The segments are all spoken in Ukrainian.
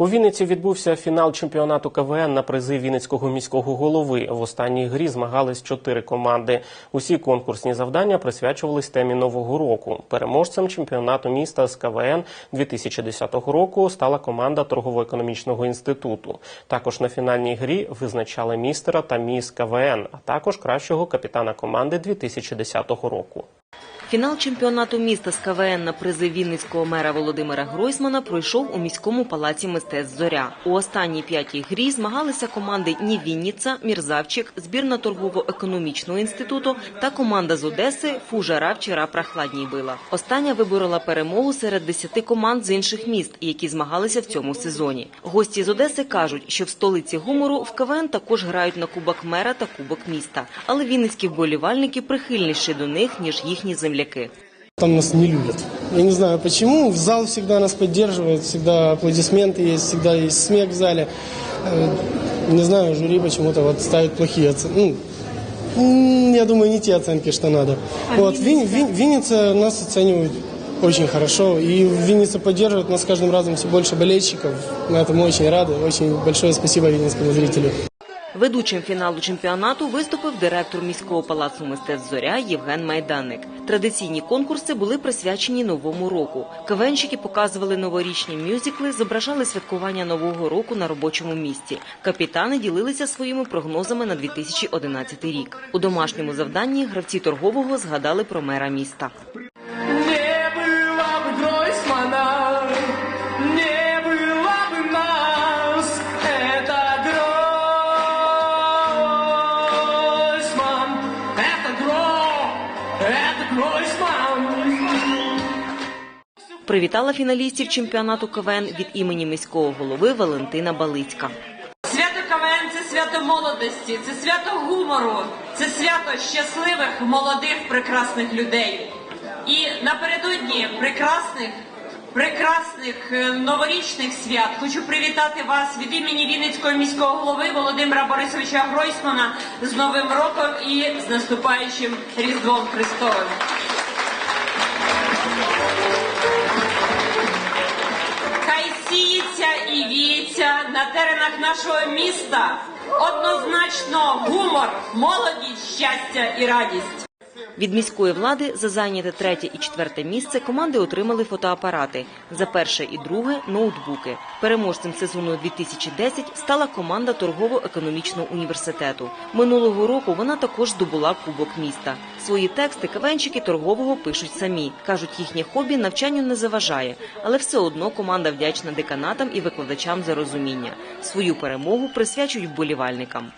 У Вінниці відбувся фінал чемпіонату КВН на призи Вінницького міського голови. В останній грі змагались чотири команди. Усі конкурсні завдання присвячувались темі нового року. Переможцем чемпіонату міста з КВН 2010 року стала команда торгово-економічного інституту. Також на фінальній грі визначали містера та міс КВН, а також кращого капітана команди 2010 року. Фінал чемпіонату міста з КВН на призи Вінницького мера Володимира Гройсмана пройшов у міському палаці мистецтв Зоря. У останній п'ятій грі змагалися команди Ні Вінніца, Мірзавчик, збірна торгово-економічного інституту та команда з Одеси Фужара вчора прохладній била. Остання виборола перемогу серед десяти команд з інших міст, які змагалися в цьому сезоні. Гості з Одеси кажуть, що в столиці гумору в КВН також грають на кубок мера та кубок міста. Але вінницькі вболівальники прихильніші до них ніж їхні земляки. Там нас не любят. Я не знаю почему. В зал всегда нас поддерживает, всегда аплодисменты есть, всегда есть смех в зале. Э, Не знаю, жюри почему-то вот ставит плохие оценки. я думаю, не те оценки, что надо. вот, Вин- Вин- Винница нас оценивает очень хорошо. И Винница поддерживает нас каждым разом все больше болельщиков. Мы этому очень рады. Очень большое спасибо винницкому зрителю. Ведучим фіналу чемпіонату виступив директор міського палацу мистецтв Зоря Євген Майданник. Традиційні конкурси були присвячені новому року. КВНщики показували новорічні мюзикли, зображали святкування нового року на робочому місці. Капітани ділилися своїми прогнозами на 2011 рік. У домашньому завданні гравці торгового згадали про мера міста. Привітала фіналістів чемпіонату КВН від імені міського голови Валентина Балицька. Свято КВН – це свято молодості, це свято гумору, це свято щасливих, молодих, прекрасних людей. І напередодні прекрасних, прекрасних е, новорічних свят хочу привітати вас від імені Вінницького міського голови Володимира Борисовича Гройсмана з Новим роком і з наступаючим Різдвом Христовим. Хай сіється і віється на теренах нашого міста однозначно гумор, молодість, щастя і радість. Від міської влади за зайняте третє і четверте місце команди отримали фотоапарати. За перше і друге ноутбуки. Переможцем сезону 2010 стала команда торгово-економічного університету. Минулого року вона також здобула кубок міста. Свої тексти кавенчики торгового пишуть самі. кажуть, їхнє хобі навчанню не заважає, але все одно команда вдячна деканатам і викладачам за розуміння. Свою перемогу присвячують вболівальникам.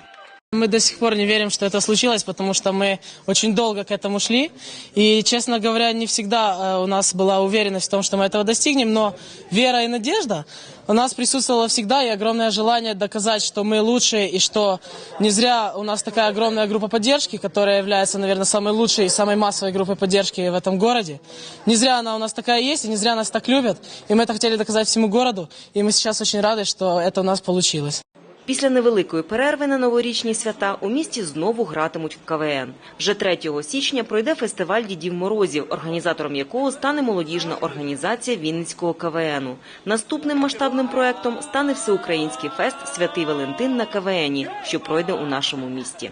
Мы до сих пор не верим, что это случилось, потому что мы очень долго к этому шли. И, честно говоря, не всегда э, у нас была уверенность в том, что мы этого достигнем, но вера и надежда у нас присутствовала всегда, и огромное желание доказать, что мы лучшие, и что не зря у нас такая огромная группа поддержки, которая является, наверное, самой лучшей и самой массовой группой поддержки в этом городе. Не зря она у нас такая есть, и не зря нас так любят. И мы это хотели доказать всему городу, и мы сейчас очень рады, что это у нас получилось. Після невеликої перерви на новорічні свята у місті знову гратимуть в КВН. Вже 3 січня пройде фестиваль Дідів Морозів, організатором якого стане молодіжна організація Вінницького КВНу. Наступним масштабним проектом стане всеукраїнський фест Святий Валентин на КВНі, що пройде у нашому місті.